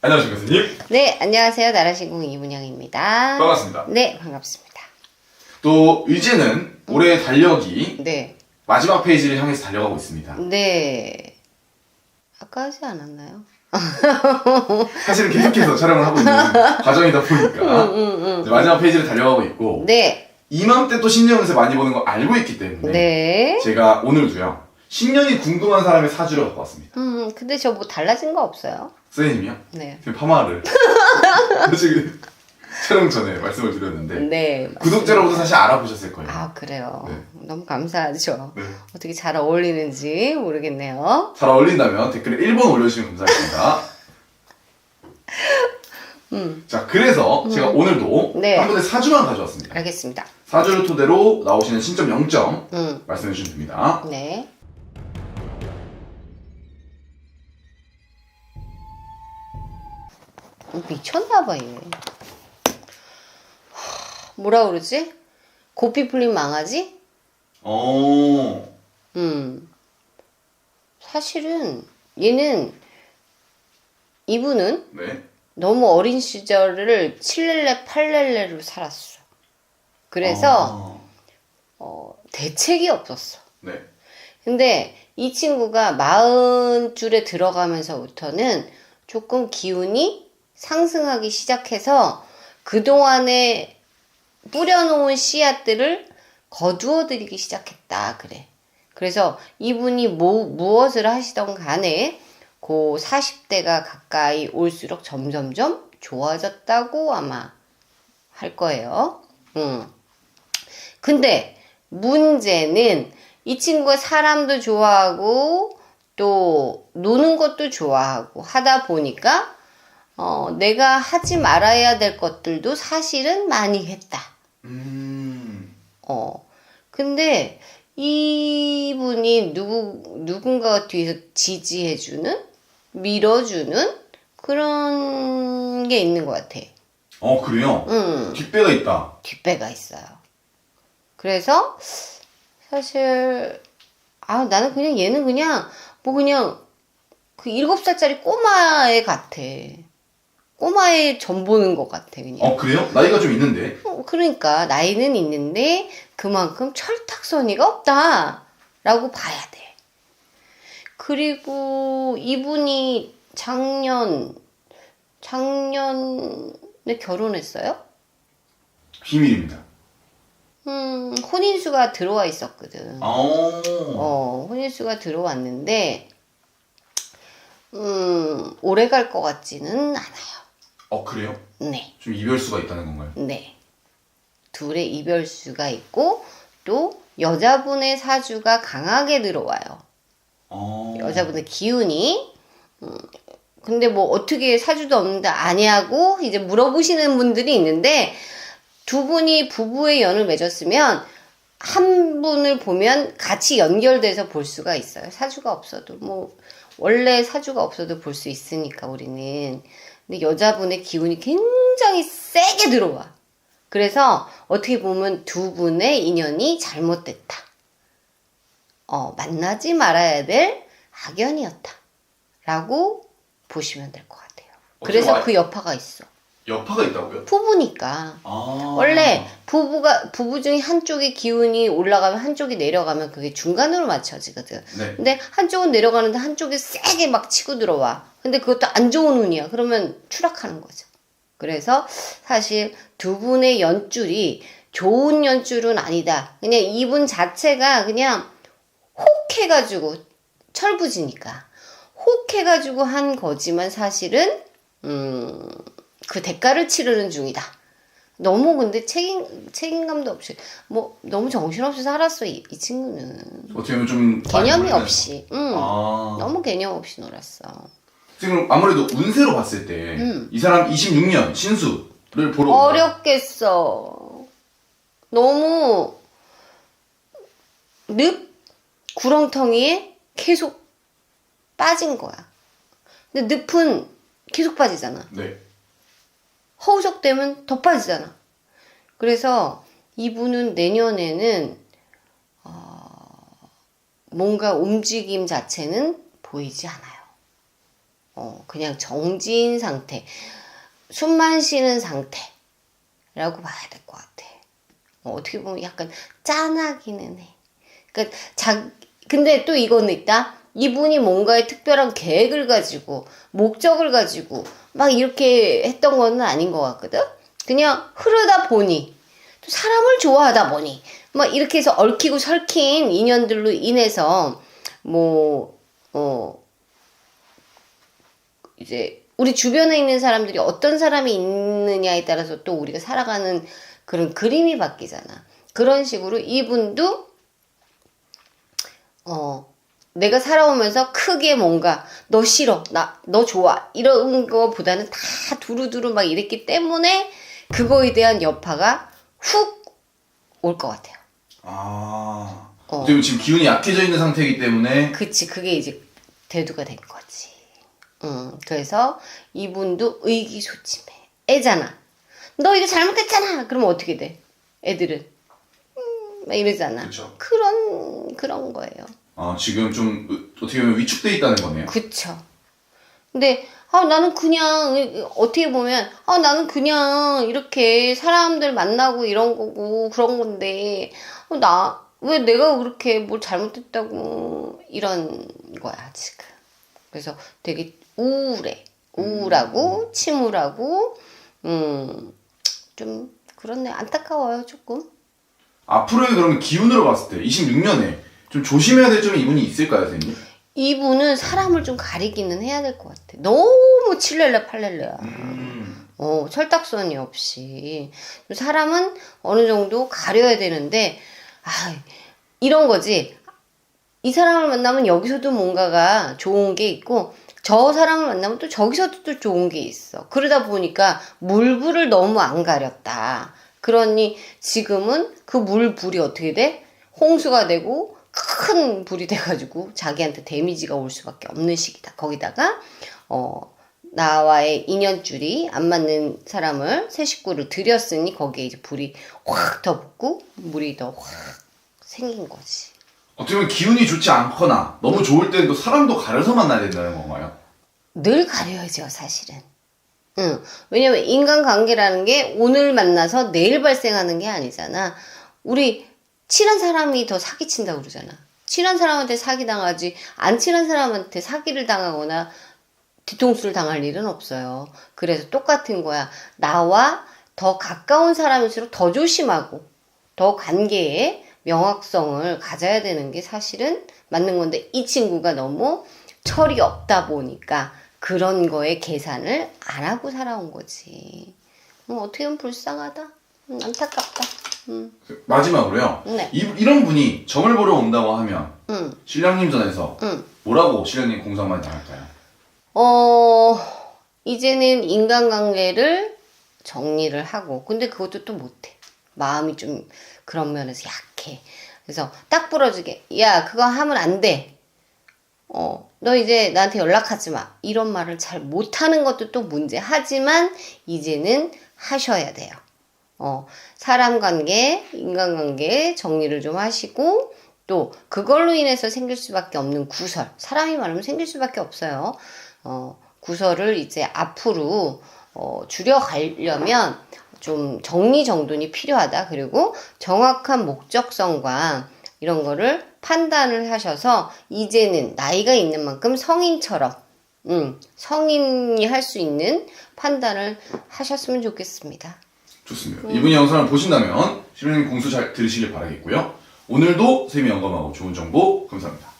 안녕하십니까 교수님. 네, 안녕하세요. 나라신공 이문영입니다. 반갑습니다. 네, 반갑습니다. 또 이제는 올해 달력이 네, 마지막 페이지를 향해서 달려가고 있습니다. 네. 아까 하지 않았나요? 사실은 계속해서 촬영을 하고 있는 과정이다 보니까 음, 이제 마지막 페이지를 달려가고 있고 네, 이맘때 또 신년 운세 많이 보는 거 알고 있기 때문에 네. 제가 오늘도요 신년이 궁금한 사람의 사주를 갖고 왔습니다. 음, 근데 저 뭐 달라진 거 없어요? 선생님이요? 네. 지금 파마를 지금 촬영 전에 말씀을 드렸는데 네. 구독자로부터 사실 알아보셨을 거예요. 아, 그래요. 네. 너무 감사하죠. 네. 어떻게 잘 어울리는지 모르겠네요. 잘 어울린다면 댓글에 1번 올려주시면 감사하겠습니다. 음, 자, 그래서 제가 오늘도 네. 한 분의 사주만 가져왔습니다. 알겠습니다. 사주를 토대로 나오시는 신점 0점 음, 말씀해 주시면 됩니다. 네. 미쳤나봐, 얘. 하, 뭐라 그러지? 고삐 풀린 망아지? 오, 음. 사실은 얘는 이분은 네. 너무 어린 시절을 7렐레, 8렐레로 살았어. 그래서 아, 어, 대책이 없었어. 네. 근데 이 친구가 마흔 줄에 들어가면서부터는 조금 기운이 상승하기 시작해서 그동안에 뿌려놓은 씨앗들을 거두어들이기 시작했다. 그래. 그래서 이분이 뭐, 무엇을 하시던 간에 그 40대가 가까이 올수록 점점점 좋아졌다고 아마 할 거예요. 음. 근데 문제는 이 친구가 사람도 좋아하고 또 노는 것도 좋아하고 하다 보니까 어, 내가 하지 말아야 될 것들도 사실은 많이 했다. 음, 어. 근데 이분이 누구 누군가가 뒤에서 지지해 주는 밀어 주는 그런 게 있는 것 같아. 어, 그래요? 음. 뒷배가 있다. 뒷배가 있어요. 그래서 사실 아 나는 그냥 얘는 그냥 뭐 그냥 그 일곱 살짜리 꼬마애 같아. 꼬마애 전 보는 것 같아 그냥. 어, 그래요? 나이가 좀 있는데. 어, 그러니까 나이는 있는데 그만큼 철딱서니가 없다라고 봐야 돼. 그리고 이분이 작년 작년에 결혼했어요? 비밀입니다. 음, 혼인수가 들어와 있었거든. 어, 어, 혼인수가 들어왔는데, 음, 오래 갈 것 같지는 않아요. 어, 그래요? 네, 좀 이별수가 있다는 건가요? 네. 둘의 이별수가 있고, 또 여자분의 사주가 강하게 들어와요. 어, 여자분의 기운이. 음, 근데 뭐 어떻게 사주도 없는데 아냐고 이제 물어보시는 분들이 있는데 두 분이 부부의 연을 맺었으면 한 분을 보면 같이 연결돼서 볼 수가 있어요. 사주가 없어도 뭐 원래 사주가 없어도 볼 수 있으니까 우리는. 근데 여자분의 기운이 굉장히 세게 들어와. 그래서 어떻게 보면 두 분의 인연이 잘못됐다. 어, 만나지 말아야 될 악연이었다. 라고 보시면 될 것 같아요. 그래서 와- 그 여파가 있어. 여파가 있다고요? 부부니까. 아, 원래 부부가, 부부 중에 한쪽의 기운이 올라가면 한쪽이 내려가면 그게 중간으로 맞춰지거든. 네. 근데 한쪽은 내려가는데 한쪽이 세게 막 치고 들어와. 근데 그것도 안 좋은 운이야. 그러면 추락하는 거죠. 그래서 사실 두 분의 연줄이 좋은 연줄은 아니다. 그냥 이분 자체가 그냥 혹해가지고 철부지니까 혹해가지고 한 거지만 사실은 음, 그 대가를 치르는 중이다. 너무 근데 책임 책임감도 없이 뭐 너무 정신없이 살았어 이, 이 친구는 어떻게 보면 좀 개념이 없이 응 아. 너무 개념 없이 놀았어 지금 아무래도 운세로 봤을 때 이 음. 사람 26년 신수를 보러. 어렵겠어 너무 늪 구렁텅이에 계속 빠진 거야 근데 늪은 계속 빠지잖아 네. 허우적되면 더 빠지잖아. 그래서 이분은 내년에는 어, 뭔가 움직임 자체는 보이지 않아요. 어, 그냥 정지인 상태, 숨만 쉬는 상태라고 봐야 될 것 같아. 어, 어떻게 보면 약간 짠하기는 해. 그러니까 자, 근데 또 이거는 있다. 이분이 뭔가의 특별한 계획을 가지고 목적을 가지고 막 이렇게 했던 거는 아닌 것 같거든. 그냥 흐르다 보니 또 사람을 좋아하다 보니 막 이렇게 해서 얽히고 설킨 인연들로 인해서 뭐 어. 이제 우리 주변에 있는 사람들이 어떤 사람이 있느냐에 따라서 또 우리가 살아가는 그런 그림이 바뀌잖아. 그런 식으로 이분도 어 내가 살아오면서 크게 뭔가 너 싫어 나 너 좋아 이런 거보다는 다 두루두루 막 이랬기 때문에 그거에 대한 여파가 훅 올 것 같아요. 아. 어. 보면 지금 기운이 약해져 있는 상태이기 때문에 그치 그게 이제 대두가 된 거지. 음 그래서 이분도 의기소침해. 애잖아. 너 이거 잘못했잖아. 그러면 어떻게 돼? 애들은 음, 막 이러잖아. 그쵸. 그런 그런 거예요. 어, 지금 좀 으- 어떻게 보면 위축돼 있다는 거네요. 그쵸. 근데, 아, 나는 그냥, 어떻게 보면, 아, 나는 그냥 이렇게 사람들 만나고 이런 거고, 그런 건데, 어, 나, 왜 내가 그렇게 뭘 잘못했다고, 이런 거야, 지금. 그래서 되게 우울해. 우울하고, 침울하고, 음, 좀, 그렇네. 안타까워요, 조금. 앞으로의 그러면 기운으로 봤을 때 26년에 좀 조심해야 될 점이 이분이 있을까요, 선생님? 이분은 사람을 좀 가리기는 해야 될 것 같아. 너무 칠렐레 팔렐레야. 음. 어, 철딱선이 없이. 사람은 어느 정도 가려야 되는데, 아, 이런 거지. 이 사람을 만나면 여기서도 뭔가가 좋은 게 있고, 저 사람을 만나면 또 저기서도 또 좋은 게 있어. 그러다 보니까 물불을 너무 안 가렸다. 그러니 지금은 그 물불이 어떻게 돼? 홍수가 되고, 큰 불이 돼가지고 자기한테 데미지가 올 수밖에 없는 시기다. 거기다가, 어, 나와의 인연줄이 안 맞는 사람을 새 식구를 들였으니 거기에 이제 불이 확 더 붙고 물이 더 확 생긴 거지. 어떻게 보면 기운이 좋지 않거나 너무 좋을 때는 또 사람도 가려서 만나야 된다는 건가요? 늘 가려야죠, 사실은. 응. 왜냐면 인간관계라는 게 오늘 만나서 내일 발생하는 게 아니잖아. 우리 친한 사람이 더 사기친다고 그러잖아. 친한 사람한테 사기당하지, 안 친한 사람한테 사기를 당하거나 뒤통수를 당할 일은 없어요. 그래서 똑같은 거야. 나와 더 가까운 사람일수록 더 조심하고, 더 관계에 명확성을 가져야 되는 게 사실은 맞는 건데, 이 친구가 너무 철이 없다 보니까 그런 거에 계산을 안 하고 살아온 거지. 음, 어떻게 보면 불쌍하다. 음, 안타깝다. 음, 마지막으로요. 네. 이, 이런 분이 점을 보러 온다고 하면 음, 신령님 전에서 음. 뭐라고 신령님 공상만 당할까요? 어, 이제는 인간관계를 정리를 하고, 근데 그것도 또 못해. 마음이 좀 그런 면에서 약해. 그래서 딱 부러지게, 야, 그거 하면 안 돼. 어, 너 이제 나한테 연락하지 마. 이런 말을 잘 못하는 것도 또 문제. 하지만 이제는 하셔야 돼요. 어, 사람 관계, 인간 관계 정리를 좀 하시고, 또 그걸로 인해서 생길 수밖에 없는 구설. 사람이 많으면 생길 수밖에 없어요. 어, 구설을 이제 앞으로 어, 줄여가려면 좀 정리정돈이 필요하다. 그리고 정확한 목적성과 이런 거를 판단을 하셔서 이제는 나이가 있는 만큼 성인처럼 음, 성인이 할 수 있는 판단을 하셨으면 좋겠습니다. 좋습니다. 이분이 영상을 보신다면 신령님 공수 잘 들으시길 바라겠고요. 오늘도 쌤이 영감하고 좋은 정보 감사합니다.